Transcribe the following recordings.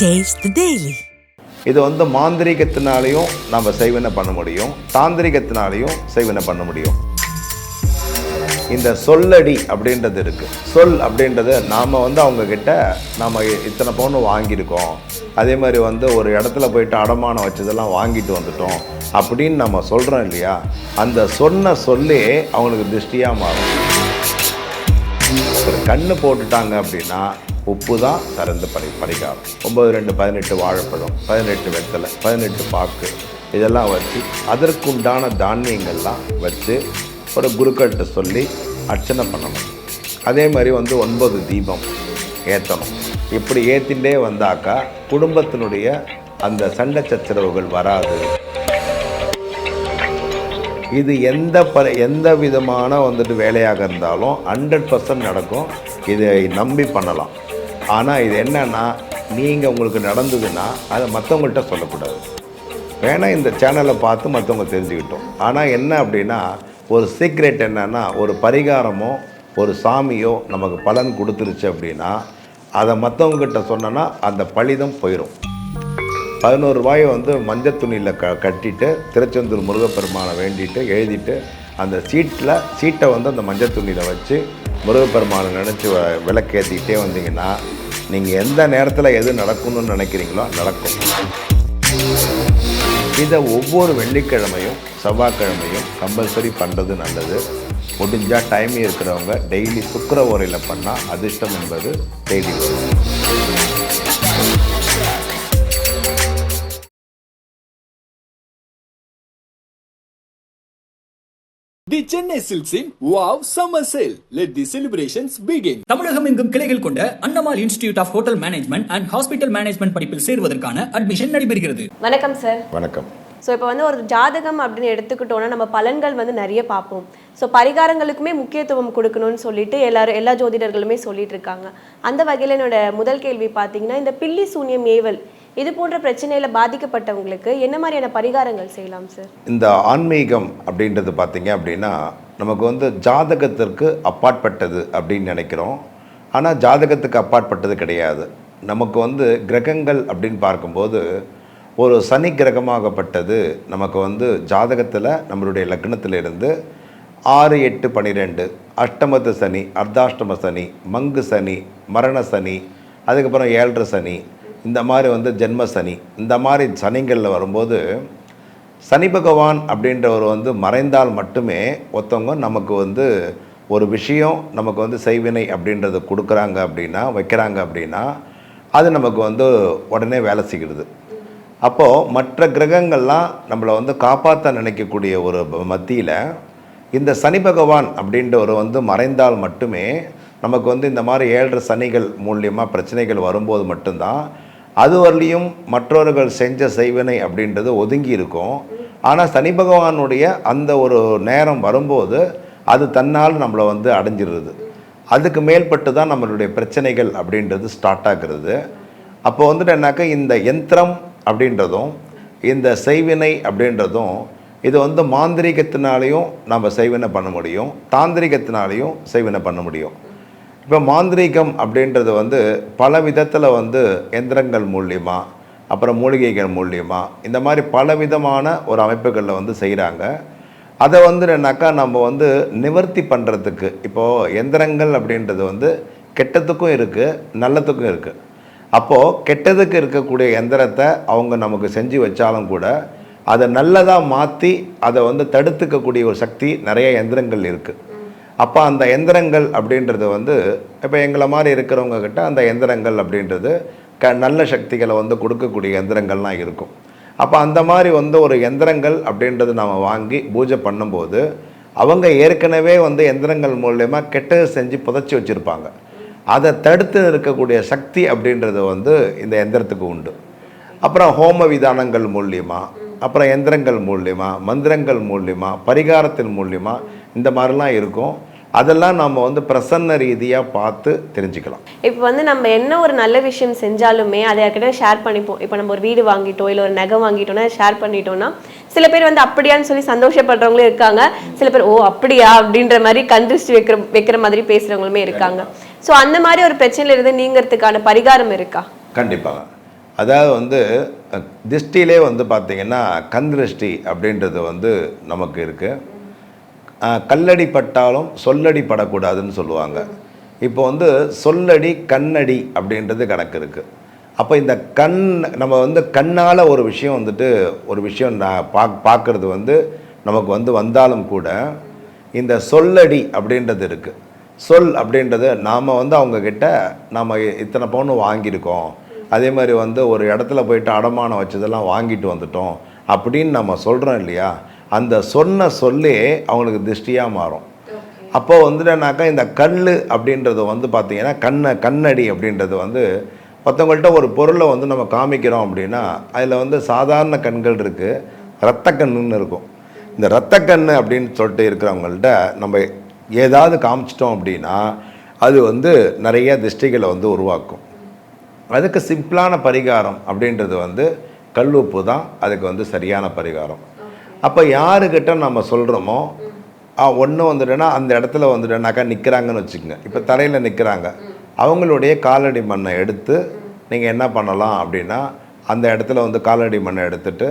Taste daily இது வந்து மாந்திரிகத்தினாலையும் நம்ம செய்வனை பண்ண முடியும். தாந்திரிகத்தினாலையும் செய்வனை பண்ண முடியும். இந்த சொல்லடி அப்படின்றது இருக்கு. சொல் அப்படின்றது நாம் வந்து அவங்க கிட்ட நாம் இத்தனை பவுன் வாங்கியிருக்கோம். அதே மாதிரி வந்து ஒரு இடத்துல போயிட்டு அடமானம் வச்சதெல்லாம் வாங்கிட்டு வந்துட்டோம் அப்படின்னு நம்ம சொல்கிறோம் இல்லையா? அந்த சொன்ன சொல்லே அவங்களுக்கு திருஷ்டியாக மாறும். ஒரு கண்ணு போட்டுட்டாங்க அப்படின்னா உப்பு தான் திறந்து படி படிக்காது. ஒம்பது ரெண்டு பதினெட்டு வாழைப்பழம் பதினெட்டு வெத்தலை பதினெட்டு பாக்கு இதெல்லாம் வச்சு அதற்குண்டான தானியங்கள்லாம் வச்சு ஒரு குருக்கள்கிட்ட சொல்லி அர்ச்சனை பண்ணணும். அதே மாதிரி வந்து ஒன்பது தீபம் ஏற்றணும் இப்படி ஏற்றிண்டே வந்தாக்கா குடும்பத்தினுடைய அந்த சண்டை சச்சரவுகள் வராது. இது எந்த ப எந்த விதமான வந்துட்டு வேலையாக இருந்தாலும் ஹண்ட்ரட் பர்சன்ட் நடக்கும். இதை நம்பி பண்ணலாம். ஆனால் இது என்னன்னா நீங்கள் உங்களுக்கு நடந்ததுன்னா அதை மற்றவங்கள்ட்ட சொல்லக்கூடாது. வேணால் இந்த சேனலை பார்த்து மற்றவங்க தெரிஞ்சுக்கிட்டோம். ஆனால் என்ன அப்படின்னா ஒரு சீக்ரெட் என்னென்னா ஒரு பரிகாரமோ ஒரு சாமியோ நமக்கு பலன் கொடுத்துருச்சு அப்படின்னா அதை மற்றவங்ககிட்ட சொன்னோன்னா அந்த பழிதம் போயிடும் பதினோரு ரூபாயை வந்து மஞ்சள் துணியில் க கட்டிட்டு திருச்செந்தூர் முருகப்பெருமானை வேண்டிட்டு எழுதிட்டு அந்த சீட்டில் சீட்டை வந்து அந்த மஞ்சள் துணியில் வச்சு முருகப்பெருமானை நினச்சி விளக்கேற்றிக்கிட்டே வந்தீங்கன்னா நீங்கள் எந்த நேரத்தில் எது நடக்கணும்னு நினைக்கிறீங்களோ நடக்கும். இதை ஒவ்வொரு வெள்ளிக்கிழமையும் செவ்வாய்க்கிழமையும் கம்பல்சரி பண்ணுறது நல்லது. முடிஞ்சால் டைம் இருக்கிறவங்க டெய்லி சுக்கர உரையில் பண்ணால் அதிர்ஷ்டம் என்பது டெய்லி வரும். The Chennai Silks in Wow Summer Sale. Let the celebrations begin. தமிழகம் எங்கும் கிளைகள் கொண்ட Annamal institute of hotel management and hospital management படிப்பில் சேருவதற்கான அட்மிஷன் நடைபெறுகிறது. வணக்கம் சார் வணக்கம். ஸோ இப்போ வந்து ஒரு ஜாதகம் அப்படின்னு எடுத்துக்கிட்டோம்னா நம்ம பலன்கள் வந்து நிறைய பார்ப்போம். ஸோ பரிகாரங்களுக்குமே முக்கியத்துவம் கொடுக்கணும்னு சொல்லிட்டு எல்லாரும் எல்லா ஜோதிடர்களுமே சொல்லிட்டு இருக்காங்க. அந்த வகையில் என்னோட முதல் கேள்வி பார்த்தீங்கன்னா இந்த பில்லி சூன்யம் ஏவல் இது போன்ற பிரச்சனையில் பாதிக்கப்பட்டவங்களுக்கு என்ன மாதிரியான பரிகாரங்கள் செய்யலாம் சார் இந்த ஆன்மீகம் அப்படின்றது பார்த்தீங்க அப்படின்னா நமக்கு வந்து ஜாதகத்திற்கு அப்பாற்பட்டது அப்படின்னு நினைக்கிறோம். ஆனால் ஜாதகத்துக்கு அப்பாற்பட்டது கிடையாது. நமக்கு வந்து கிரகங்கள் அப்படின்னு பார்க்கும்போது ஒரு சனி கிரகமாகப்பட்டது நமக்கு வந்து ஜாதகத்தில் நம்மளுடைய லக்னத்திலிருந்து ஆறு எட்டு பன்னிரெண்டு அஷ்டமத்து சனி அர்த்தாஷ்டம சனி மங்கு சனி மரண சனி அதுக்கப்புறம் ஏழரை சனி இந்த மாதிரி வந்து ஜென்ம சனி. இந்த மாதிரி சனிகளில் வரும்போது சனி பகவான் அப்படின்றவர் வந்து மறைந்தால் மட்டுமே ஒருத்தவங்க நமக்கு வந்து ஒரு விஷயம் நமக்கு வந்து செய்வினை அப்படின்றத கொடுக்குறாங்க அப்படின்னா வைக்கிறாங்க அப்படின்னா அது நமக்கு வந்து உடனே வேலை செய்கிறது. அப்போது மற்ற கிரகங்கள்லாம் நம்மளை வந்து காப்பாற்ற நினைக்கக்கூடிய ஒரு மத்தியில் இந்த சனி பகவான் அப்படின்றவர் வந்து மறைந்தால் மட்டுமே நமக்கு வந்து இந்த மாதிரி ஏழரை சனிகள் மூலியமாக பிரச்சனைகள் வரும்போது மட்டும்தான் அது வரலையும் மற்றவர்கள் செஞ்ச செய்வினை அப்படின்றது ஒதுங்கி இருக்கும். ஆனால் சனி பகவானுடைய அந்த ஒரு நேரம் வரும்போது அது தன்னால் நம்மளை வந்து அடைஞ்சிடுறது அதுக்கு மேல்பட்டு தான் நம்மளுடைய பிரச்சனைகள் அப்படின்றது ஸ்டார்ட் ஆகுறது. அப்போ வந்துட்டு என்னாக்கா இந்த யந்திரம் அப்படின்றதும் இந்த செய்வினை அப்படின்றதும் இது வந்து மாந்திரீகத்தினாலையும் நம்ம செய்வினை பண்ண முடியும். தாந்திரிகத்தினாலையும் செய்வினை பண்ண முடியும். இப்போ மாந்திரீகம் அப்படின்றது வந்து பல விதத்தில் வந்து எந்திரங்கள் மூலியமாக அப்புறம் மூலிகைகள் மூலியமாக இந்த மாதிரி பல விதமான ஒரு அமைப்புகளில் வந்து செய்கிறாங்க அதை வந்து என்னன்னாக்கா நம்ம வந்து நிவர்த்தி பண்ணுறதுக்கு இப்போது எந்திரங்கள் அப்படின்றது வந்து கெட்டதுக்கும் இருக்குது நல்லதுக்கும் இருக்குது அப்போது கெட்டதுக்கு இருக்கக்கூடிய எந்திரத்தை அவங்க நமக்கு செஞ்சு வச்சாலும் கூட அதை நல்லதாக மாற்றி அதை வந்து தடுத்துக்கக்கூடிய ஒரு சக்தி நிறைய எந்திரங்கள் இருக்குது அப்போ அந்த எந்திரங்கள் அப்படின்றது வந்து இப்போ எங்களை மாதிரி இருக்கிறவங்க கிட்ட அந்த எந்திரங்கள் அப்படின்றது க நல்ல சக்திகளை வந்து கொடுக்கக்கூடிய எந்திரங்கள்லாம் இருக்கும். அப்போ அந்த மாதிரி வந்து ஒரு எந்திரங்கள் அப்படின்றது நம்ம வாங்கி பூஜை பண்ணும்போது அவங்க ஏற்கனவே வந்து எந்திரங்கள் மூலயமா கெட்டது செஞ்சு புதைச்சி வச்சுருப்பாங்க. அதை தடுத்து இருக்கக்கூடிய சக்தி அப்படின்றது வந்து இந்த எந்திரத்துக்கு உண்டு. அப்புறம் ஹோம விதானங்கள் மூலியமாக அப்புறம் எந்திரங்கள் மூலியமாக மந்திரங்கள் மூலியமாக பரிகாரத்தின் மூலியமாக இந்த மாதிரிலாம் இருக்கும். அதெல்லாம் நம்ம வந்து பிரசன்ன ரீதியாக பார்த்து தெரிஞ்சுக்கலாம். இப்போ வந்து நம்ம என்ன ஒரு நல்ல விஷயம் செஞ்சாலுமே அதை யார்கிட்ட ஷேர் பண்ணிப்போம். இப்போ நம்ம ஒரு வீடு வாங்கிட்டோம் இல்லை ஒரு நகை வாங்கிட்டோம்னா ஷேர் பண்ணிட்டோம்னா சில பேர் வந்து அப்படியான்னு சொல்லி சந்தோஷப்படுறவங்களும் இருக்காங்க. சில பேர் ஓ அப்படியா? அப்படின்ற மாதிரி கந்திருஷ்டி வைக்கிற வைக்கிற மாதிரி பேசுறவங்களுமே இருக்காங்க. ஸோ அந்த மாதிரி ஒரு பிரச்சனையில இருந்து நீங்கிறதுக்கான பரிகாரம் இருக்கா? கண்டிப்பாக அதாவது வந்து அஹ், திஷ்டியிலே வந்து பார்த்திங்கன்னா கண் திருஷ்டி அப்படின்றது வந்து நமக்கு இருக்குது கல்லடி பட்டாலும் சொல்லடி படக்கூடாதுன்னு சொல்லுவாங்க. இப்போ வந்து சொல்லடி கண்ணடி அப்படின்றது கணக்கு இருக்குது அப்போ இந்த கண் நம்ம வந்து கண்ணால் ஒரு விஷயம் வந்துட்டு ஒரு விஷயம் நான் பாக் பார்க்குறது வந்து நமக்கு வந்து வந்தாலும் கூட இந்த சொல்லடி அப்படின்றது இருக்குது சொல் அப்படின்றது நாம் வந்து அவங்கக்கிட்ட நம்ம இத்தனை பவுன் வாங்கியிருக்கோம். அதே மாதிரி வந்து ஒரு இடத்துல போயிட்டு அடமானம் வச்சதெல்லாம் வாங்கிட்டு வந்துட்டோம் அப்படின்னு நம்ம சொல்கிறோம் இல்லையா? அந்த சொன்ன சொல்லே அவங்களுக்கு திருஷ்டியாக மாறும். அப்போ வந்துட்டேனாக்கா இந்த கல் அப்படின்றது வந்து பார்த்தீங்கன்னா கண்ணை கண்ணடி அப்படின்றது வந்து மற்றவங்கள்ட்ட ஒரு பொருளை வந்து நம்ம காமிக்கிறோம் அப்படின்னா அதில் வந்து சாதாரண கண்கள் இருக்குது ரத்த கண்ணுன்னு இருக்கும். இந்த ரத்த கண்ணு அப்படின்னு சொல்லிட்டு இருக்கிறவங்கள்ட்ட நம்ம ஏதாவது காமிச்சிட்டோம் அப்படின்னா அது வந்து நிறைய திருஷ்டிகளை வந்து உருவாக்கும். அதுக்கு சிம்பிளான பரிகாரம் அப்படின்றது வந்து கல்லுப்பு தான் அதுக்கு வந்து சரியான பரிகாரம். அப்போ யாருக்கிட்ட நம்ம சொல்கிறோமோ ஒன்று வந்துட்டேன்னா அந்த இடத்துல வந்துட்டேனாக்கா நிற்கிறாங்கன்னு வச்சுக்கோங்க. இப்போ தரையில் நிற்கிறாங்க அவங்களுடைய காலடி மண்ணை எடுத்து நீங்கள் என்ன பண்ணலாம் அப்படின்னா அந்த இடத்துல வந்து காலடி மண்ணை எடுத்துட்டு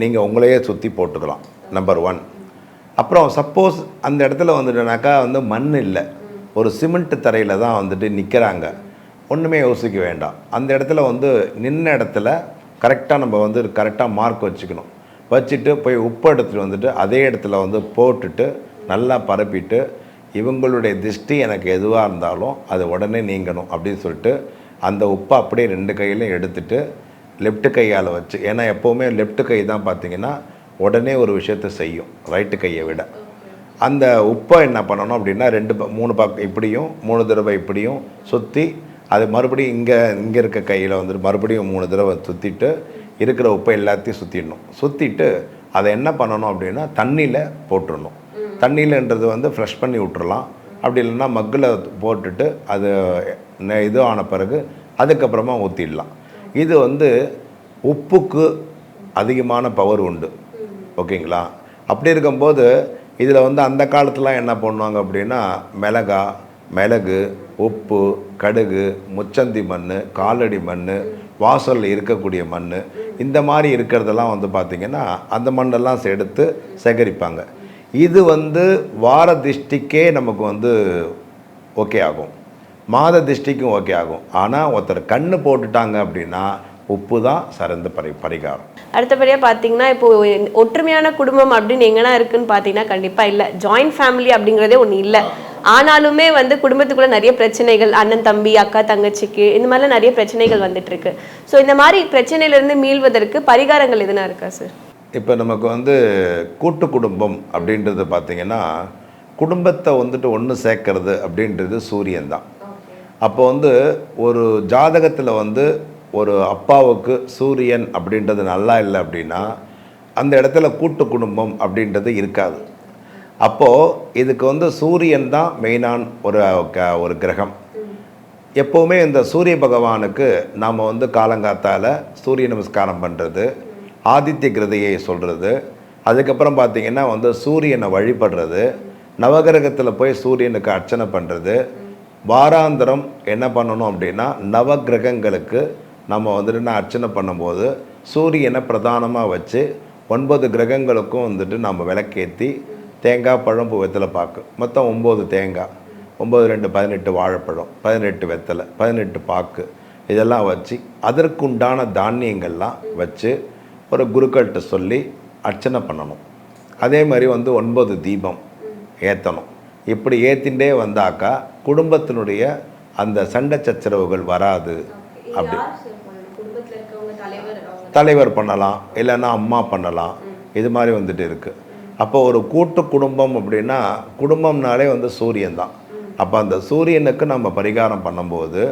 நீங்கள் உங்களையே சுற்றி போட்டுக்கலாம். நம்பர் ஒன் அப்புறம் சப்போஸ் அந்த இடத்துல வந்துட்டேனாக்கா வந்து மண் இல்லை. ஒரு சிமெண்ட் தரையில் தான் வந்துட்டு நிற்கிறாங்க ஒன்றுமே யோசிக்க வேண்டாம். அந்த இடத்துல வந்து நின்ன இடத்துல கரெக்டாக நம்ம வந்து கரெக்டாக மார்க் வச்சுக்கணும். வச்சுட்டு போய் உப்பு எடுத்துகிட்டு வந்துட்டு அதே இடத்துல வந்து போட்டுட்டு நல்லா பரப்பிட்டு இவங்களுடைய திருஷ்டி எனக்கு எதுவாக இருந்தாலும் அது உடனே நீங்கணும் அப்படின்னு சொல்லிட்டு அந்த உப்பை அப்படியே ரெண்டு கையிலையும் எடுத்துட்டு லெஃப்ட் கையால் வச்சு ஏன்னா எப்போவுமே லெஃப்ட் கை தான் பார்த்தீங்கன்னா உடனே ஒரு விஷயத்தை செய்யும் ரைட்டு கையை விட. அந்த உப்பை என்ன பண்ணணும் அப்படின்னா ரெண்டு ப- மூணு பக்கம் இப்படியும் மூணு தடவை இப்படியும் சுற்றி அது மறுபடியும் இங்கே இங்கே இருக்க கையில் வந்துட்டு மறுபடியும் மூணு தடவை சுற்றிட்டு இருக்கிற உப்பை எல்லாத்தையும் சுற்றிடணும் சுற்றிட்டு அதை என்ன பண்ணணும் அப்படின்னா தண்ணியில் போட்டுடணும். தண்ணியிலன்றது வந்து ஃப்ரெஷ் பண்ணி விட்டுறலாம். அப்படி இல்லைன்னா மக்கில் போட்டுட்டு அது இது ஆன பிறகு அதுக்கப்புறமா ஊற்றிடலாம் இது வந்து உப்புக்கு அதிகமான பவர் உண்டு. ஓகேங்களா? அப்படி இருக்கும்போது இதில் வந்து அந்த காலத்துலாம் என்ன பண்ணுவாங்க அப்படின்னா மிளகா மிளகு உப்பு கடுகு முச்சந்தி மண் காலடி மண் வாசலில் இருக்கக்கூடிய மண் இந்த மாதிரி இருக்கிறதெல்லாம் வந்து பார்த்திங்கன்னா அந்த மண்ணெல்லாம் எடுத்து சேகரிப்பாங்க. இது வந்து வார திஷ்டிக்கே நமக்கு வந்து ஓகே ஆகும். மாத திஷ்டிக்கும் ஓகே ஆகும். ஆனால் ஒருத்தர் கண்ணு போட்டுட்டாங்க அப்படின்னா உப்பு தான் சிறந்த பரி பரிகாரம். அடுத்தபடியாக பார்த்தீங்கன்னா இப்போ ஒற்றுமையான குடும்பம் அப்படின்னு எங்கன்னா இருக்குன்னு பார்த்தீங்கன்னா கண்டிப்பாக இல்லை. ஜாயிண்ட் ஃபேமிலி அப்படிங்கிறதே ஒன்று இல்லை. ஆனாலுமே வந்து குடும்பத்துக்குள்ள நிறைய பிரச்சனைகள் அண்ணன் தம்பி அக்கா தங்கச்சிக்கு இந்த மாதிரிலாம் நிறைய பிரச்சனைகள் வந்துட்டு இருக்கு ஸோ இந்த மாதிரி பிரச்சனையிலேருந்து மீள்வதற்கு பரிகாரங்கள் எதுனா இருக்கா சார் இப்போ நமக்கு வந்து கூட்டு குடும்பம் அப்படின்றது பார்த்திங்கன்னா குடும்பத்தை வந்துட்டு ஒன்று சேர்க்கறது அப்படின்றது சூரியன் தான் அப்போ வந்து ஒரு ஜாதகத்தில் வந்து ஒரு அப்பாவுக்கு சூரியன் அப்படின்றது நல்லா இல்லை அப்படின்னா அந்த இடத்துல கூட்டு குடும்பம் அப்படின்றது இருக்காது. அப்போது இதுக்கு வந்து சூரியன் தான் மெயினான ஒரு க- ஒரு கிரகம். எப்போவுமே இந்த சூரிய பகவானுக்கு நாம் வந்து காலங்காத்தால் சூரிய நமஸ்காரம் பண்ணுறது ஆதித்ய கிருதையை சொல்கிறது அதுக்கப்புறம் பார்த்திங்கன்னா வந்து சூரியனை வழிபடுறது நவகிரகத்தில் போய் சூரியனுக்கு அர்ச்சனை பண்ணுறது வாராந்திரம் என்ன பண்ணணும் அப்படின்னா நவகிரகங்களுக்கு நம்ம வந்துட்டு நான் அர்ச்சனை பண்ணும்போது சூரியனை பிரதானமாக வச்சு ஒன்பது கிரகங்களுக்கும் வந்துட்டு நம்ம விளக்கேற்றி தேங்காய் பழம் பூ வெத்தலை பாக்கு. மொத்தம் ஒம்பது தேங்காய். ஒம்பது ரெண்டு பதினெட்டு வாழைப்பழம் பதினெட்டு வெத்தலை பதினெட்டு பாக்கு. இதெல்லாம் வச்சு அதற்குண்டான தானியங்கள்லாம் வச்சு ஒரு குருக்கள்கிட்ட சொல்லி அர்ச்சனை பண்ணணும். அதே மாதிரி வந்து ஒன்பது தீபம் ஏற்றணும் இப்படி ஏற்றிண்டே வந்தாக்கா குடும்பத்தினுடைய அந்த சண்டை சச்சரவுகள் வராது. அப்படி. தலைவர் பண்ணலாம் இல்லைன்னா அம்மா பண்ணலாம். இது மாதிரி வந்துட்டு இருக்குது அப்போ ஒரு கூட்டு குடும்பம் அப்படின்னா குடும்பம்னாலே வந்து சூரியன் தான். அப்போ அந்த சூரியனுக்கு நம்ம பரிகாரம் பண்ணும்போது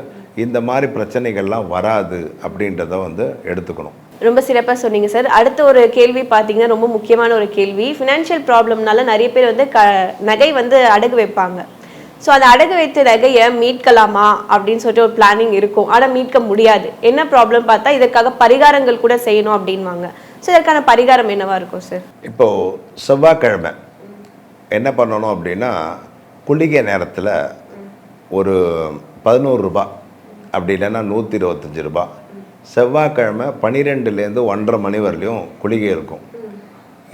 இந்த மாதிரி பிரச்சனைகள்லாம் வராது அப்படின்றத வந்து எடுத்துக்கணும். ரொம்ப சிறப்பாக சொன்னீங்க சார். அடுத்த ஒரு கேள்வி பார்த்தீங்கன்னா ரொம்ப முக்கியமான ஒரு கேள்வி. ஃபினான்ஷியல் ப்ராப்ளம்னால நிறைய பேர் வந்து க நகை வந்து அடகு வைப்பாங்க. ஸோ அந்த அடகு வைத்த நகையை மீட்கலாமா அப்படின்னு சொல்லிட்டு ஒரு பிளானிங் இருக்கும். ஆனால் மீட்க முடியாது. என்ன ப்ராப்ளம் பார்த்தா இதற்காக பரிகாரங்கள் கூட செய்யணும் அப்படின்வாங்க. ஸோ இதற்கான பரிகாரம் என்னவா இருக்கும் சார் இப்போது செவ்வாய்க்கிழமை என்ன பண்ணணும் அப்படின்னா குளிகை நேரத்தில் ஒரு பதினோரு ரூபாய் அப்படி இல்லைன்னா நூற்றி இருபத்தஞ்சி ரூபா. செவ்வாய்க்கிழமை பன்னிரெண்டுலேருந்து ஒன்றரை மணி வரலையும் குளிகை இருக்கும்.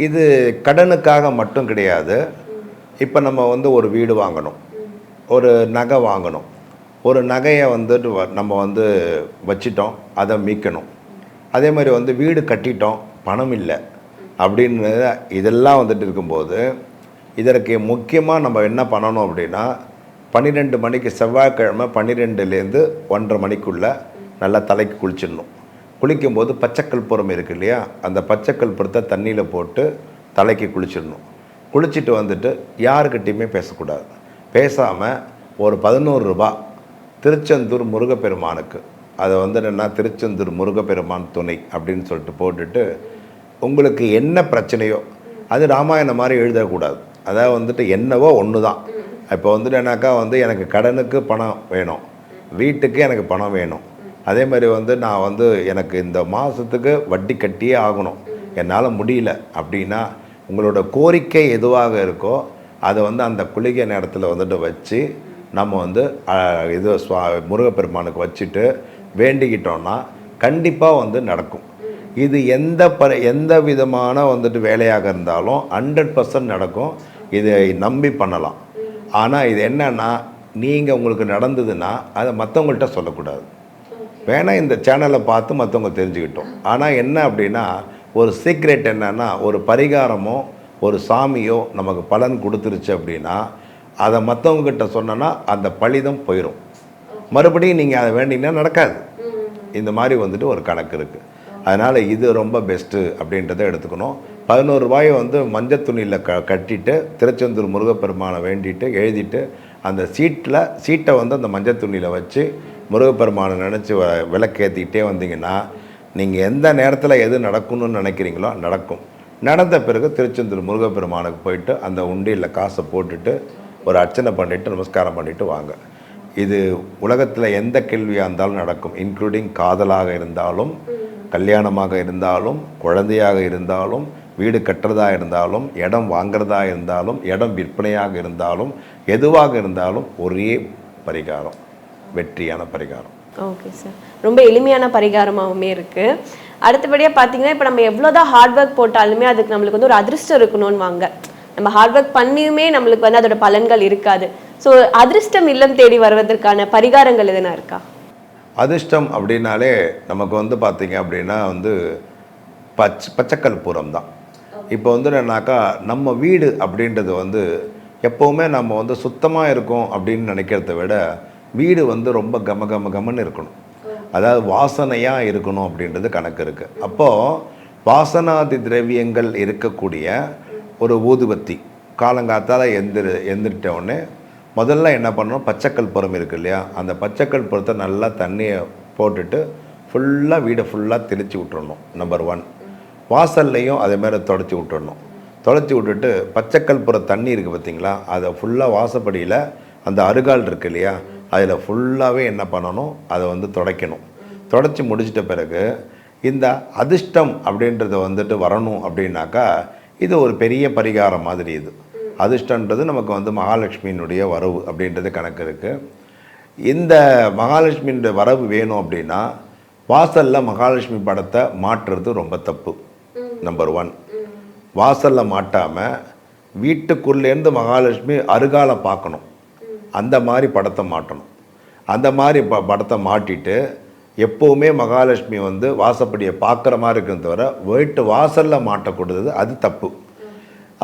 இது கடனுக்காக மட்டும் கிடையாது. இப்போ நம்ம வந்து ஒரு வீடு வாங்கணும். ஒரு நகை வாங்கணும். ஒரு நகையை வந்துட்டு வ- நம்ம வந்து வச்சிட்டோம் அதை மீட்கணும். அதே மாதிரி வந்து வீடு கட்டிட்டோம் பணம் இல்லை அப்படின்னு இதெல்லாம் வந்துட்டு இருக்கும்போது இதற்கு முக்கியமாக நம்ம என்ன பண்ணணும் அப்படின்னா பன்னிரெண்டு மணிக்கு செவ்வாய்க்கிழமை பன்னிரெண்டுலேருந்து ஒன்றரை மணிக்குள்ளே நல்லா தலைக்கு குளிச்சிடணும். குளிக்கும்போது பச்சைக்கல்புரம் இருக்கு இல்லையா? அந்த பச்சைக்கல்புரத்தை தண்ணியில் போட்டு தலைக்கு குளிச்சிடணும். குளிச்சுட்டு வந்துட்டு யாருக்கிட்டேயுமே பேசக்கூடாது. பேசாமல் ஒரு பதினோரு ரூபா திருச்செந்தூர் முருகப்பெருமானுக்கு. அதை வந்து என்னென்னா திருச்செந்தூர் முருகப்பெருமான் துணை அப்படின்னு சொல்லிட்டு போட்டுட்டு உங்களுக்கு என்ன பிரச்சனையோ அது ராமாயணம் மாதிரி எழுதக்கூடாது. அதாவது வந்துட்டு என்னவோ ஒன்று தான் இப்போ வந்துட்டு என்னாக்கா வந்து எனக்கு கடனுக்கு பணம் வேணும் வீட்டுக்கு எனக்கு பணம் வேணும். அதே மாதிரி வந்து நான் வந்து எனக்கு இந்த மாதத்துக்கு வட்டி கட்டியே ஆகணும். என்னால் முடியல அப்படின்னா உங்களோட கோரிக்கை எதுவாக இருக்கோ அதை வந்து அந்த குளிகை நேரத்தில் வந்துட்டு வச்சு நம்ம வந்து இது சுவா முருகப்பெருமானுக்கு வச்சுட்டு வேண்டிக்கிட்டோம்னா கண்டிப்பாக வந்து நடக்கும். இது எந்த ப எந்த விதமான வந்துட்டு வேலையாக இருந்தாலும் ஹண்ட்ரட் பர்சன்ட் நடக்கும். இதை நம்பி பண்ணலாம். ஆனால் இது என்னன்னா நீங்கள் உங்களுக்கு நடந்ததுன்னா அதை மற்றவங்கள்ட்ட சொல்லக்கூடாது. வேணால் இந்த சேனலை பார்த்து மற்றவங்க தெரிஞ்சுக்கிட்டோம். ஆனால் என்ன அப்படின்னா ஒரு சீக்ரெட் என்னென்னா ஒரு பரிகாரமும் ஒரு சாமியோ நமக்கு பலன் கொடுத்துருச்சு அப்படின்னா அதை மற்றவங்ககிட்ட சொன்னோன்னா அந்த பழிதம் போயிடும் மறுபடியும் நீங்கள் அதை வேண்டிங்கன்னா நடக்காது. இந்த மாதிரி வந்துட்டு ஒரு கணக்கு இருக்குது அதனால் இது ரொம்ப பெஸ்ட்டு அப்படின்றத எடுத்துக்கணும். பதினோரு ரூபாயை வந்து மஞ்சள் துணியில் க கட்டிட்டு திருச்செந்தூர் முருகப்பெருமானை வேண்டிட்டு எழுதிட்டு அந்த சீட்டில் சீட்டை வந்து அந்த மஞ்சள் துணியில் வச்சு முருகப்பெருமானை நினச்சி விளக்கேற்றிக்கிட்டே வந்தீங்கன்னா நீங்கள் எந்த நேரத்தில் எது நடக்கணும்னு நினைக்கிறீங்களோ நடக்கும். நடந்த பிறகு திருச்செந்தூர் முருகப்பெருமானுக்கு போயிட்டு அந்த உண்டியில் காசை போட்டுட்டு ஒரு அர்ச்சனை பண்ணிவிட்டு நமஸ்காரம் பண்ணிவிட்டு வாங்க. இது உலகத்தில் எந்த கேள்வியாக இருந்தாலும் நடக்கும். இன்க்ளூடிங் காதலாக இருந்தாலும் கல்யாணமாக இருந்தாலும் குழந்தையாக இருந்தாலும் வீடு கட்டுறதா இருந்தாலும் இடம் வாங்கிறதா இருந்தாலும் இடம் விற்பனையாக இருந்தாலும் எதுவாக இருந்தாலும் ஒரே பரிகாரம். வெற்றியான பரிகாரம். ஓகே சார் ரொம்ப எளிமையான பரிகாரமாகவுமே இருக்குது அடுத்தபடியாக பார்த்தீங்கன்னா இப்போ நம்ம எவ்வளோதான் ஹார்ட் ஒர்க் போட்டாலுமே அதுக்கு நம்மளுக்கு வந்து ஒரு அதிர்ஷ்டம் இருக்கணும்னு வாங்க. நம்ம ஹார்ட் ஒர்க் பண்ணியுமே நம்மளுக்கு வந்து அதோட பலன்கள் இருக்காது. ஸோ அதிர்ஷ்டம் இல்லம் தேடி வருவதற்கான பரிகாரங்கள் எதுனா இருக்கா? அதிர்ஷ்டம் அப்படின்னாலே நமக்கு வந்து பார்த்தீங்க அப்படின்னா வந்து பச் பச்சைக்கற்பூரம் தான். இப்போ வந்து என்னன்னாக்கா நம்ம வீடு அப்படின்றது வந்து எப்போவுமே நம்ம வந்து சுத்தமாக இருக்கும் அப்படின்னு நினைக்கிறத விட வீடு வந்து ரொம்ப கம கம கமன்னு இருக்கணும். அதாவது வாசனையாக இருக்கணும் அப்படின்றது கணக்கு இருக்குது அப்போது வாசனாதி திரவியங்கள் இருக்கக்கூடிய ஒரு ஊதுபத்தி காலங்காத்தால் எந்திரு எந்திரிட்டவுடனே முதல்ல என்ன பண்ணணும்? பச்சைக்கல் புறம் இருக்கு இல்லையா? அந்த பச்சைக்கல் புறத்தை நல்லா தண்ணியை போட்டுட்டு ஃபுல்லாக வீடை ஃபுல்லாக தெளித்து விட்டுறணும் நம்பர் ஒன் வாசல்லையும் அதே மாதிரி தொடச்சி விட்டுறணும். தொடச்சி விட்டுட்டு பச்சைக்கல் புற தண்ணி இருக்குது பார்த்தீங்களா அதை ஃபுல்லாக வாசப்படியில் அந்த அருகால் இருக்கு இல்லையா? அதில் ஃபுல்லாகவே என்ன பண்ணணும்? அதை வந்து துடைக்கணும். தொடச்சி முடிச்சிட்ட பிறகு இந்த அதிர்ஷ்டம் அப்படின்றத வந்துட்டு வரணும் அப்படின்னாக்கா இது ஒரு பெரிய பரிகாரம் மாதிரி இது. அதிர்ஷ்டன்றது நமக்கு வந்து மகாலட்சுமியினுடைய வரவு அப்படின்றது கணக்கு இருக்குது இந்த மகாலட்சுமியினுடைய வரவு வேணும் அப்படின்னா வாசலில் மகாலட்சுமி படத்தை மாற்றுறது ரொம்ப தப்பு. நம்பர் ஒன் வாசலில் மாட்டாமல் வீட்டுக்குள்ளேருந்து மகாலட்சுமி அருகால பார்க்கணும். அந்த மாதிரி படத்தை மாட்டணும். அந்த மாதிரி ப படத்தை மாட்டிட்டு எப்போவுமே மகாலட்சுமி வந்து வாசப்படியை பார்க்குற மாதிரி இருக்கிறத தவிர வீட்டு வாசலில் மாட்டக்கூடாது. அது தப்பு.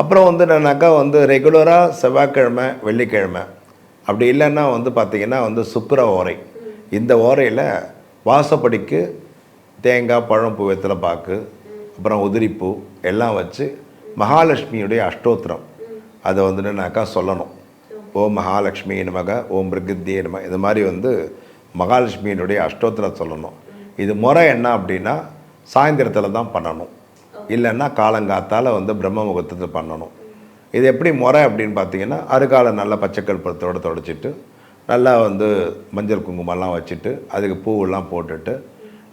அப்புறம் வந்து என்னன்னாக்கா வந்து ரெகுலராக செவ்வாய்க்கிழமை வெள்ளிக்கிழமை அப்படி இல்லைன்னா வந்து பார்த்திங்கன்னா வந்து சுக்கர ஓரை. இந்த ஓரையில் வாசப்படிக்கு தேங்காய் பழம் பூ வெத்தலை பாக்கு அப்புறம் உதிரிப்பூ எல்லாம் வச்சு மகாலட்சுமியுடைய அஷ்டோத்திரம். அதை வந்து சொல்லணும். ஓம் மகாலட்சுமி நமக ஓம் பிரகிருத்தியே நம இது மாதிரி வந்து மகாலட்சுமியினுடைய அஷ்டோத்திரம் சொல்லணும். இது முறை என்ன அப்படின்னா சாயந்தரத்தில் தான் பண்ணணும். இல்லைன்னா காலங்காத்தால் வந்து பிரம்ம முகூர்த்தத்தில் பண்ணணும். இது எப்படி முறை அப்படின்னு பார்த்தீங்கன்னா அருகால நல்லா பச்சைக்கல் பழத்தோடு தொடச்சிட்டு நல்லா வந்து மஞ்சள் குங்குமம்லாம் வச்சுட்டு அதுக்கு பூவெல்லாம் போட்டுட்டு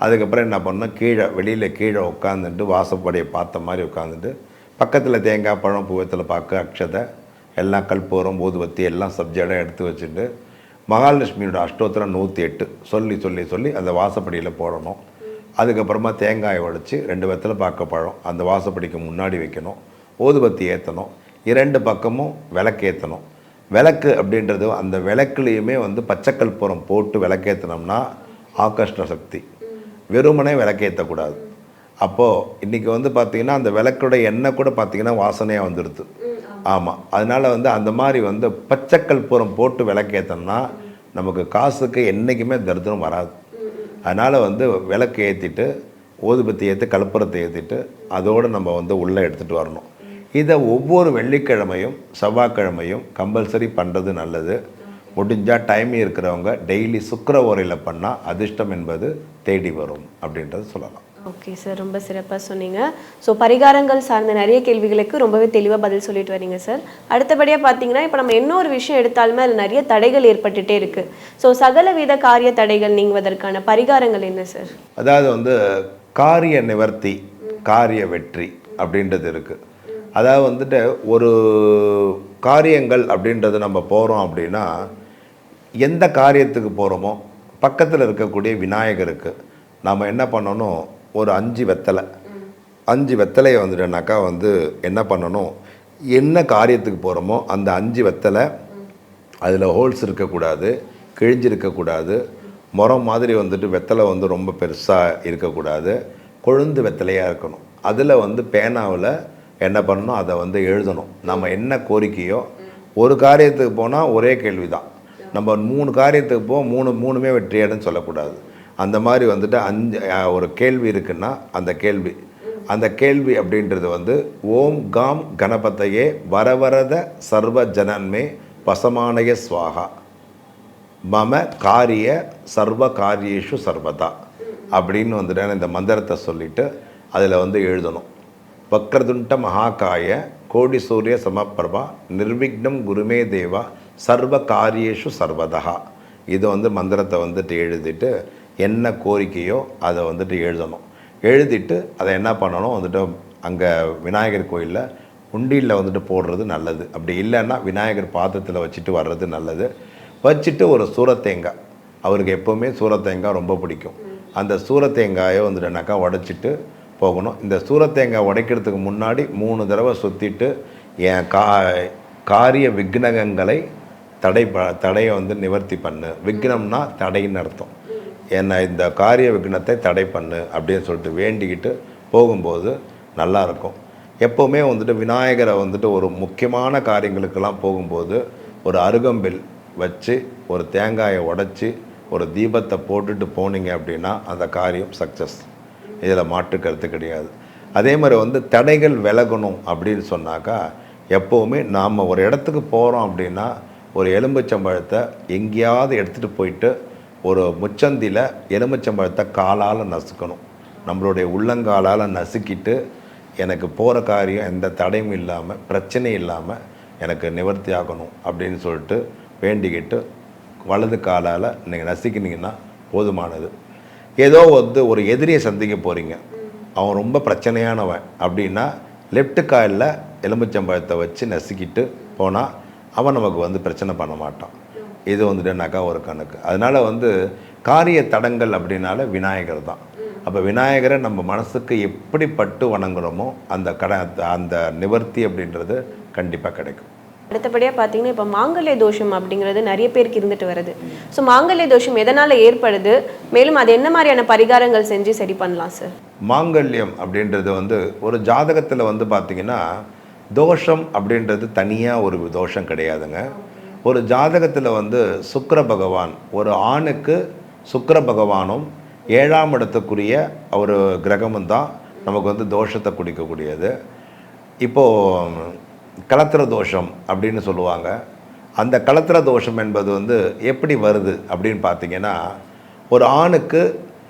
அதுக்கப்புறம் என்ன பண்ணணும் கீழே வெளியில் கீழே உட்காந்துட்டு வாசப்படியை பார்த்த மாதிரி உட்காந்துட்டு பக்கத்தில் தேங்காய் பழம் பூவத்தில் பார்க்க அக்ஷதை எல்லாம் கற்பூரம் ஊதுவத்தி எல்லாம் சப்ஜெக்டாக எடுத்து வச்சுட்டு மகாலட்சுமியோட அஷ்டோத்திரம் நூற்றி எட்டு சொல்லி சொல்லி சொல்லி அந்த வாசப்படியில் போடணும். அதுக்கப்புறமா தேங்காயை உடைச்சி ரெண்டு வெத்தலை பார்க்க பழம் அந்த வாசப்படிக்கு முன்னாடி வைக்கணும். ஊதுபத்தி ஏற்றணும் இரண்டு பக்கமும் விளக்கு ஏற்றணும் விளக்கு அப்படின்றது அந்த விளக்குலேயுமே வந்து பச்சைக்கற்பூரம் போட்டு விளக்கேற்றினோம்னா ஆகர்ஷ்ண சக்தி. வெறுமனே விளக்கேற்றக்கூடாது அப்போது இன்றைக்கி வந்து பார்த்திங்கன்னா அந்த விளக்குடைய எண்ணெய் கூட பார்த்திங்கன்னா வாசனையாக வந்துடுது ஆமாம் அதனால் வந்து அந்த மாதிரி வந்து பச்சைக்கற்பூரம் போட்டு விளக்கேற்றோம்னா நமக்கு காசுக்கு என்றைக்குமே தரித்திரம் வராது. அதனால் வந்து விளக்கு ஏற்றிட்டு ஊதுபத்தி ஏற்றி கற்பூரத்தை ஏற்றிட்டு அதோடு நம்ம வந்து உள்ளே எடுத்துகிட்டு வரணும். இதை ஒவ்வொரு வெள்ளிக்கிழமையும் செவ்வாய்க்கிழமையும் கம்பல்சரி பண்ணுறது நல்லது. முடிஞ்சால் டைம் இருக்கிறவங்க டெய்லி சுக்கிர உரையில் பண்ணால் அதிர்ஷ்டம் என்பது தேடி வரும் அப்படின்றது சொல்லலாம். ஓகே சார் ரொம்ப சிறப்பாக சொன்னீங்க. ஸோ பரிகாரங்கள் சார்ந்த நிறைய கேள்விகளுக்கு ரொம்பவே தெளிவாக பதில் சொல்லிட்டு வரீங்க சார் அடுத்தபடியாக பார்த்தீங்கன்னா இப்போ நம்ம இன்னொரு விஷயம் எடுத்தாலுமே அதில் நிறைய தடைகள் ஏற்பட்டுட்டே இருக்கு. ஸோ சகலவித காரிய தடைகள் நீங்குவதற்கான பரிகாரங்கள் என்ன சார் அதாவது வந்து காரிய நிவர்த்தி காரிய வெற்றி அப்படின்றது இருக்குது அதாவது வந்துட்டு ஒரு காரியங்கள் அப்படின்றது நம்ம போகிறோம் அப்படின்னா எந்த காரியத்துக்கு போகிறோமோ பக்கத்தில் இருக்கக்கூடிய விநாயகருக்கு நாம் என்ன பண்ணணும்? ஒரு அஞ்சு வெத்தலை. அஞ்சு வெத்தலையை வந்துட்டோன்னாக்கா வந்து என்ன பண்ணணும்? என்ன காரியத்துக்கு போகிறோமோ அந்த அஞ்சு வெத்தலை அதில் ஹோல்ஸ் இருக்கக்கூடாது கிழிஞ்சிருக்கக்கூடாது முறம் மாதிரி வந்துட்டு வெத்தலை வந்து ரொம்ப பெருசாக இருக்கக்கூடாது. கொழுந்து வெத்தலையாக இருக்கணும். அதில் வந்து பேனாவில் என்ன பண்ணணும்? அதை வந்து எழுதணும். நம்ம என்ன கோரிக்கையோ ஒரு காரியத்துக்கு போனால் ஒரே கேள்வி தான் நம்ம மூணு காரியத்துக்கு போ மூணு மூணுமே வெற்றியாடுன்னு சொல்லக்கூடாது. அந்த மாதிரி வந்துட்டு அஞ்சு ஒரு கேள்வி இருக்குன்னா அந்த கேள்வி. அந்த கேள்வி அப்படின்றது வந்து ஓம் காம் கணபதையே வரவரத சர்வ ஜனன்மே பசமானய ஸ்வாகா. மம காரிய சர்வ காரியேஷு சர்வதா. அப்படின்னு வந்துட்டு இந்த மந்திரத்தை சொல்லிட்டு அதில் வந்து எழுதணும். வக்ரதுண்ட மகாகாய கோடி சூரிய சமப்பிரபா நிர்விக்னம் குருமே தேவா சர்வ காரியேஷு சர்வதா. இது வந்து மந்திரத்தை வந்துட்டு எழுதிட்டு என்ன கோரிக்கையோ அதை வந்துட்டு எழுதணும். எழுதிட்டு அதை என்ன பண்ணணும்? வந்துட்டு அங்கே விநாயகர் கோயிலில் உண்டியில் வந்துட்டு போடுறது நல்லது. அப்படி இல்லைன்னா விநாயகர் பாத்திரத்தில் வச்சுட்டு வர்றது நல்லது. வச்சுட்டு ஒரு சூரத்தேங்காய். அவருக்கு எப்போவுமே சூரத்தேங்காய் ரொம்ப பிடிக்கும். அந்த சூரத்தேங்காயை வந்துட்டுனாக்கா உடைச்சிட்டு போகணும். இந்த சூரத்தேங்காய் உடைக்கிறதுக்கு முன்னாடி மூணு தடவை சுற்றிட்டு என் கா காரிய விக்னகங்களை தடை ப தடையை வந்து நிவர்த்தி பண்ணு. விக்னம்னா தடைன்னு அர்த்தம். என்னை இந்த காரிய விக்னத்தை தடை பண்ணு அப்படின்னு சொல்லிட்டு வேண்டிக்கிட்டு போகும்போது நல்லாயிருக்கும் எப்போவுமே வந்துட்டு விநாயகரை வந்துட்டு ஒரு முக்கியமான காரியங்களுக்கெல்லாம் போகும்போது ஒரு அருகம்பில் வச்சு ஒரு தேங்காயை உடைச்சி ஒரு தீபத்தை போட்டுட்டு போனீங்க அப்படின்னா அந்த காரியம் சக்ஸஸ் இதில் மாற்று கருத்து கிடையாது. அதே மாதிரி வந்து தடைகள் விலகணும் அப்படின்னு சொன்னாக்கா எப்போவுமே நாம் ஒரு இடத்துக்கு போகிறோம் அப்படின்னா ஒரு எலும்புச்சம்பழத்தை எங்கேயாவது எடுத்துகிட்டு போயிட்டு ஒரு முச்சந்தியில் எலுமிச்சம்பழத்தை காலால் நசுக்கணும். நம்மளுடைய உள்ளங்காலால் நசுக்கிட்டு எனக்கு போகிற காரியம் எந்த தடையும் இல்லாமல் பிரச்சனை இல்லாமல் எனக்கு நிவர்த்தி ஆகணும் அப்படின்னு சொல்லிட்டு வேண்டிக்கிட்டு வலது காலால் நீங்கள் நசுக்கினீங்கன்னா போதுமானது. ஏதோ வந்து ஒரு எதிரியை சந்திக்க போகிறீங்க அவன் ரொம்ப பிரச்சனையானவன் அப்படின்னா லெஃப்ட் காலில் எலுமிச்சம்பழத்தை வச்சு நசுக்கிட்டு போனால் அவன் நமக்கு வந்து பிரச்சனை பண்ண மாட்டான். இது வந்துட்டுனாக்கா ஒரு கணக்கு. அதனால் வந்து காரிய தடங்கள் அப்படின்னால விநாயகர் தான். அப்போ விநாயகரை நம்ம மனசுக்கு எப்படி பட்டு வணங்குறோமோ அந்த கட அந்த நிவர்த்தி அப்படின்றது கண்டிப்பாக கிடைக்கும். அடுத்தபடியாக பார்த்தீங்கன்னா இப்போ மாங்கல்ய தோஷம் அப்படிங்கிறது நிறைய பேருக்கு இருந்துட்டு வருது. ஸோ மாங்கல்ய தோஷம் எதனால் ஏற்படுது? மேலும் அது என்ன மாதிரியான பரிகாரங்கள் செஞ்சு சரி பண்ணலாம் சார் மாங்கல்யம் அப்படின்றது வந்து ஒரு ஜாதகத்தில் வந்து பார்த்திங்கன்னா தோஷம் அப்படின்றது தனியாக ஒரு தோஷம் கிடையாதுங்க. ஒரு ஜாதகத்தில் வந்து சுக்கர பகவான் ஒரு ஆணுக்கு சுக்கர பகவானும் ஏழாம் இடத்துக்குரிய ஒரு கிரகமும் தான் நமக்கு வந்து தோஷத்தை குடிக்கக்கூடியது. இப்போது கலத்திர தோஷம் அப்படின்னு சொல்லுவாங்க. அந்த கலத்திர தோஷம் என்பது வந்து எப்படி வருது அப்படின்னு பார்த்தீங்கன்னா ஒரு ஆணுக்கு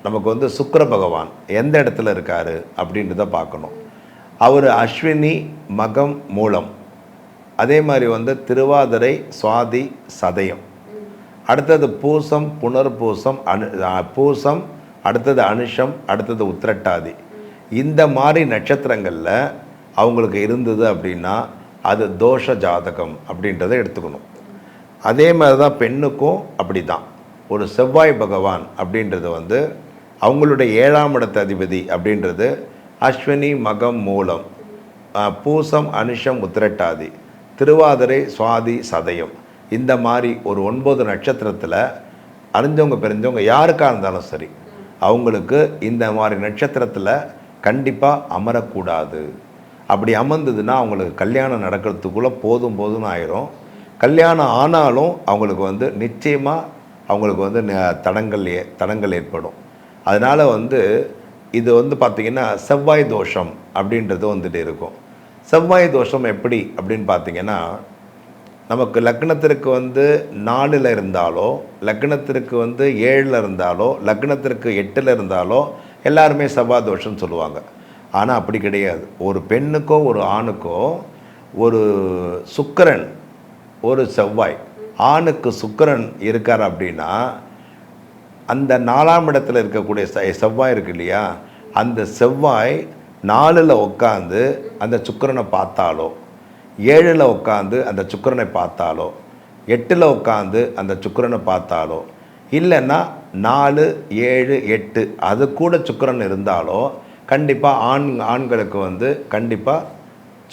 நமக்கு வந்து சுக்கர பகவான் எந்த இடத்துல இருக்கார் அப்படின்றத பார்க்கணும். அவர் அஸ்வினி மகம் மூலம். அதே மாதிரி வந்து திருவாதிரை சுவாதி சதயம். அடுத்தது பூசம் புனர்பூசம் அனு பூசம் அடுத்தது அனுஷம் அடுத்தது உத்திரட்டாதி. இந்த மாதிரி நட்சத்திரங்களில் அவங்களுக்கு இருந்தது அப்படின்னா அது தோஷ ஜாதகம் அப்படின்றத எடுத்துக்கணும். அதே மாதிரி தான் பெண்ணுக்கும் அப்படி தான் ஒரு செவ்வாய் பகவான் அப்படின்றது வந்து அவங்களுடைய ஏழாம் இடத்த அதிபதி அப்படின்றது அஸ்வினி மகம் மூலம் பூசம் அனுஷம் உத்திரட்டாதி. திருவாதிரை சுவாதி சதயம். இந்த மாதிரி ஒரு ஒன்பது நட்சத்திரத்தில் அறிஞ்சவங்க பெரிஞ்சவங்க யாருக்காக இருந்தாலும் சரி அவங்களுக்கு இந்த மாதிரி நட்சத்திரத்தில் கண்டிப்பாக அமரக்கூடாது. அப்படி அமர்ந்ததுன்னா அவங்களுக்கு கல்யாணம் நடக்கிறதுக்குள்ளே போதும் போதும்னு ஆயிரும். கல்யாணம் ஆனாலும் அவங்களுக்கு வந்து நிச்சயமாக அவங்களுக்கு வந்து ந- தடங்கள் ஏ தடங்கள் ஏற்படும். அதனால் வந்து இது வந்து பார்த்திங்கன்னா செவ்வாய் தோஷம் அப்படின்றது வந்துட்டு இருக்கும். செவ்வாய் தோஷம் எப்படி அப்படின்னு பார்த்தீங்கன்னா நமக்கு லக்னத்திற்கு வந்து நாலில் இருந்தாலோ லக்னத்திற்கு வந்து ஏழில் இருந்தாலோ லக்னத்திற்கு எட்டில் இருந்தாலோ எல்லாருமே செவ்வாய் தோஷம்னு சொல்லுவாங்க. ஆனால் அப்படி கிடையாது. ஒரு பெண்ணுக்கோ ஒரு ஆணுக்கோ ஒரு சுக்கரன் ஒரு செவ்வாய் ஆணுக்கு சுக்கரன் இருக்கார் அப்படின்னா அந்த நாலாம் இடத்துல இருக்கக்கூடிய செ- செவ்வாய் இருக்கு இல்லையா? அந்த செவ்வாய் நாலில் உட்காந்து அந்த சுக்கரனை பார்த்தாலோ ஏழில் உட்காந்து அந்த சுக்கிரனை பார்த்தாலோ எட்டில் உட்காந்து அந்த சுக்கரனை பார்த்தாலோ இல்லைன்னா நாலு ஏழு எட்டு அது கூட சுக்கரன் இருந்தாலோ கண்டிப்பாக ஆண் ஆண்களுக்கு வந்து கண்டிப்பாக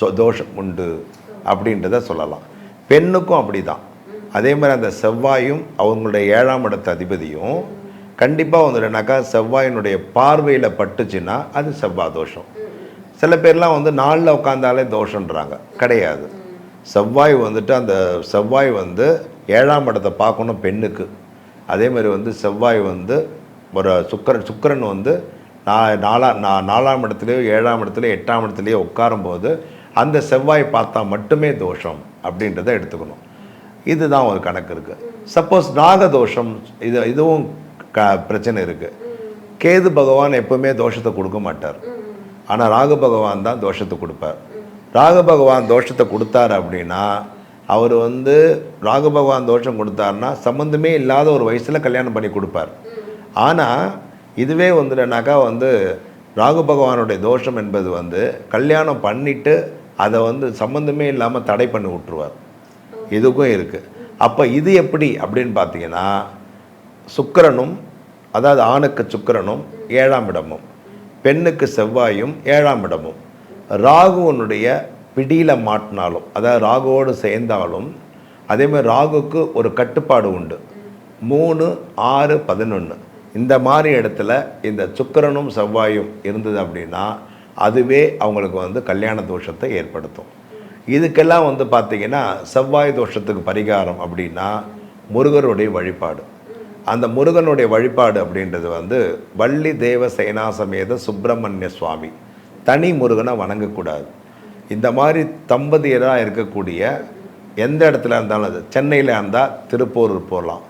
சோ தோஷம் உண்டு அப்படின்றத சொல்லலாம். பெண்ணுக்கும் அப்படி தான் அதே மாதிரி அந்த செவ்வாயும் அவங்களுடைய ஏழாம் இடத்து அதிபதியும் கண்டிப்பாக வந்துடுனாக்கா செவ்வாயினுடைய பார்வையில் பட்டுச்சுன்னா அது செவ்வாய் தோஷம். சில பேர்லாம் வந்து நாளில் உட்காந்தாலே தோஷன்றாங்க கிடையாது. செவ்வாய் வந்துட்டு அந்த செவ்வாய் வந்து ஏழாம் இடத்தை பார்க்கணும் பெண்ணுக்கு. அதே மாதிரி வந்து செவ்வாய் வந்து ஒரு சுக்கரன் சுக்கிரன் வந்து நான் நாலா நான் நாலாம் இடத்துலையோ ஏழாம் இடத்துலையோ எட்டாம் இடத்துலையோ உட்காரும்போது அந்த செவ்வாய் பார்த்தா மட்டுமே தோஷம் அப்படின்றத எடுத்துக்கணும். இதுதான் ஒரு கணக்கு இருக்குது சப்போஸ் நாகதோஷம் இது இதுவும் க பிரச்சனை இருக்குது கேது பகவான் எப்பவுமே தோஷத்தை கொடுக்க மாட்டார். ஆனால் ராகு பகவான் தான் தோஷத்தை கொடுப்பார். ராகு பகவான் தோஷத்தை கொடுத்தாரு அப்படின்னா அவர் வந்து ராகு பகவான் தோஷம் கொடுத்தாருன்னா சம்மந்தமே இல்லாத ஒரு வயசில் கல்யாணம் பண்ணி கொடுப்பார். ஆனால் இதுவே வந்துட்டுனாக்கா வந்து ராகு பகவானுடைய தோஷம் என்பது வந்து கல்யாணம் பண்ணிட்டு அதை வந்து சம்மந்தமே இல்லாமல் தடை பண்ணி விட்டுருவார். இதுக்கும் இருக்குது அப்போ இது எப்படி அப்படின்னு பார்த்தீங்கன்னா சுக்கரனும் அதாவது ஆணுக்கு சுக்கிரனும் ஏழாம் இடமும் பெண்ணுக்கு செவ்வாயும் ஏழாம் இடமும். ராகுவனுடைய பிடியில் மாட்டினாலும் அதாவது ராகுவோடு சேர்ந்தாலும் அதே மாதிரி ராகுக்கு ஒரு கட்டுப்பாடு உண்டு. மூணு ஆறு பதினொன்று இந்த மாதிரி இடத்துல இந்த சுக்கிரனும் செவ்வாயும் இருந்தது அப்படின்னா அதுவே அவங்களுக்கு வந்து கல்யாண தோஷத்தை ஏற்படுத்தும். இதுக்கெல்லாம் வந்து பார்த்திங்கன்னா செவ்வாய் தோஷத்துக்கு பரிகாரம் அப்படின்னா முருகருடைய வழிபாடு. அந்த முருகனுடைய வழிபாடு அப்படின்றது வந்து வள்ளி தேவ சேனாசமேத சுப்பிரமணிய சுவாமி. தனி முருகனை வணங்கக்கூடாது. இந்த மாதிரி தம்பதியராக இருக்கக்கூடிய எந்த இடத்துல இருந்தாலும் அது சென்னையில் இருந்தால் திருப்பூர் போகலாம்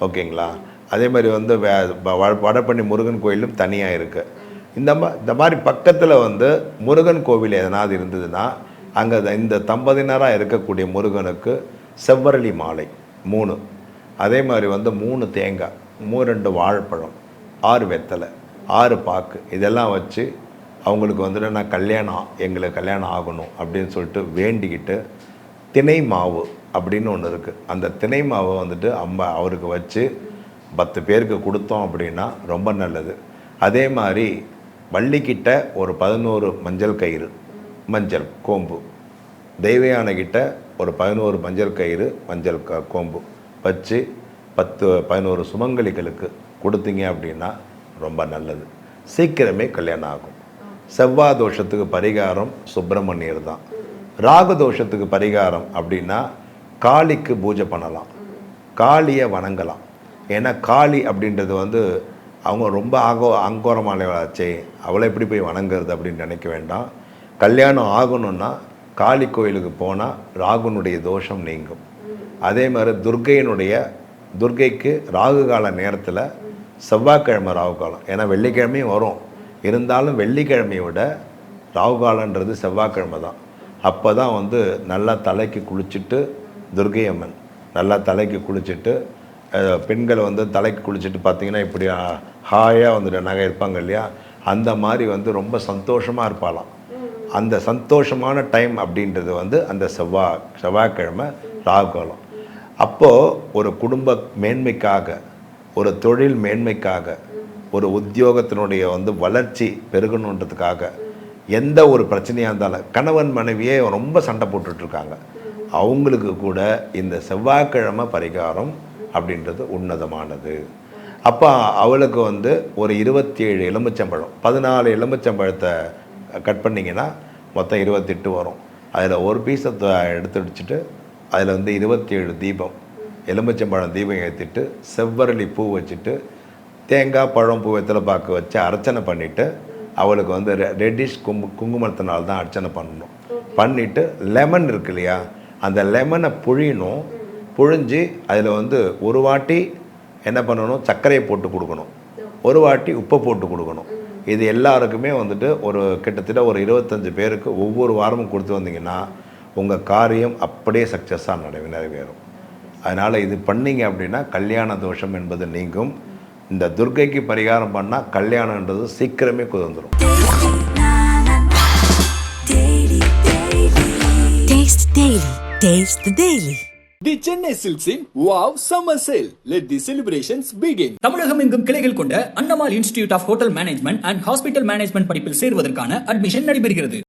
ஓகேங்களா? அதே மாதிரி வந்து வே வ- முருகன் கோயிலும் தனியாக இருக்குது இந்த மா இந்த மாதிரி பக்கத்தில் வந்து முருகன் கோவில் எதனாவது இருந்ததுன்னா அங்கே இந்த தம்பதியினராக இருக்கக்கூடிய முருகனுக்கு செவ்வரளி மாலை மூணு. அதே மாதிரி வந்து மூணு தேங்காய் மூணு ரெண்டு வாழைப்பழம் ஆறு வெத்தலை ஆறு பாக்கு இதெல்லாம் வச்சு அவங்களுக்கு வந்துட்டு நான் கல்யாணம் எங்களுக்கு கல்யாணம் ஆகணும் அப்படின்னு சொல்லிட்டு வேண்டிக்கிட்டு திணை மாவு அப்படின்னு ஒன்று இருக்குது அந்த திணை மாவை வந்துட்டு அம்மா அவருக்கு வச்சு பத்து பேருக்கு கொடுத்தோம் அப்படின்னா ரொம்ப நல்லது. அதே மாதிரி வள்ளிக்கிட்ட ஒரு பதினோரு மஞ்சள் கயிறு மஞ்சள் கோம்பு. தெய்வயானைக்கிட்ட ஒரு பதினோரு மஞ்சள் கயிறு மஞ்சள் க கோம்பு. வச்சு பத்து பதினோரு சுமங்கலிகளுக்கு கொடுத்தீங்க அப்படின்னா ரொம்ப நல்லது. சீக்கிரமே கல்யாணம் ஆகும். செவ்வாய் தோஷத்துக்கு பரிகாரம் சுப்பிரமணியர் தான். ராகு தோஷத்துக்கு பரிகாரம் அப்படின்னா காளிக்கு பூஜை பண்ணலாம். காளியை வணங்கலாம். ஏன்னா காளி அப்படின்றது வந்து அவங்க ரொம்ப ஆகோ அங்கோரமானவளாச்சே அவளை எப்படி போய் வணங்குறது அப்படின்னு நினைக்க வேண்டாம். கல்யாணம் ஆகணும்னா காளி கோயிலுக்கு போனால் ராகுனுடைய தோஷம் நீங்கும். அதே மாதிரி துர்கையினுடைய துர்க்கைக்கு ராகு கால நேரத்தில் செவ்வாய்க்கிழமை ராகு காலம் ஏன்னா வெள்ளிக்கிழமையும் வரும். இருந்தாலும் வெள்ளிக்கிழமையை விட ராகு காலன்றது செவ்வாய்க்கிழமை தான். அப்போ தான் வந்து நல்லா தலைக்கு குளிச்சுட்டு துர்க்கை அம்மன் நல்லா தலைக்கு குளிச்சுட்டு பெண்கள் வந்து தலைக்கு குளிச்சுட்டு பார்த்தீங்கன்னா இப்படி ஹாயாக வந்துட்டு நகை இருப்பாங்க இல்லையா? அந்த மாதிரி வந்து ரொம்ப சந்தோஷமாக இருப்பாளாம். அந்த சந்தோஷமான டைம் அப்படின்றது வந்து அந்த செவ்வாய் செவ்வாய்க்கிழமை ராகு காலம் அப்போது ஒரு குடும்ப மேன்மைக்காக ஒரு தொழில் மேன்மைக்காக ஒரு உத்தியோகத்தினுடைய வந்து வளர்ச்சி பெருகணுன்றதுக்காக எந்த ஒரு பிரச்சனையாக இருந்தாலும் கணவன் மனைவியே ரொம்ப சண்டை போட்டுட்ருக்காங்க. அவங்களுக்கு கூட இந்த செவ்வாய்க்கிழமை பரிகாரம் அப்படின்றது உன்னதமானது. அப்போ அவளுக்கு வந்து ஒரு இருபத்தி ஏழு எலுமிச்சம்பழம் பதினாலு எலுமிச்சம்பழத்தை கட் பண்ணிங்கன்னா மொத்தம் இருபத்தெட்டு வரும். அதில் ஒரு பீஸை எடுத்து வச்சுட்டு அதில் வந்து இருபத்தி ஏழு தீபம். எலுமிச்சம்பழம் தீபம் ஏற்றிட்டு செவ்வரளி பூ வச்சுட்டு தேங்காய் பழம் பூ வெத்தலை பாக்கு வச்சு அர்ச்சனை பண்ணிவிட்டு அவளுக்கு வந்து ரெட்டிஷ் குங்கு குங்குமத்தினால தான் அர்ச்சனை பண்ணணும். பண்ணிவிட்டு லெமன் இருக்கு இல்லையா அந்த லெமனை புழியணும். புழிஞ்சு அதில் வந்து ஒரு வாட்டி என்ன பண்ணணும் சர்க்கரையை போட்டு கொடுக்கணும். ஒரு வாட்டி உப்பை போட்டு கொடுக்கணும். இது எல்லாருக்குமே வந்துட்டு ஒரு கிட்டத்தட்ட ஒரு இருபத்தஞ்சு பேருக்கு ஒவ்வொரு வாரமும் கொடுத்து வந்தீங்கன்னா உங்கள் காரியம் அப்படியே சக்ஸஸாக நிறைவே நிறைவேறும் அதனால் இது பண்ணீங்க அப்படின்னா கல்யாண தோஷம் என்பது நீங்கும் இந்த துர்க்கைக்கு பரிகாரம் பண்ணால் கல்யாணன்றது சீக்கிரமே குதிர்ந்துடும் Taste Daily. Taste the Daily. The Chennai Silks in Wow Summer Sale. Let the celebrations begin. தமிழகம் எங்கும் கிளைகள் கொண்ட Annamal institute of hotel management and hospital management படிப்பில் சேருவதற்கான அட்மிஷன் நடைபெறுகிறது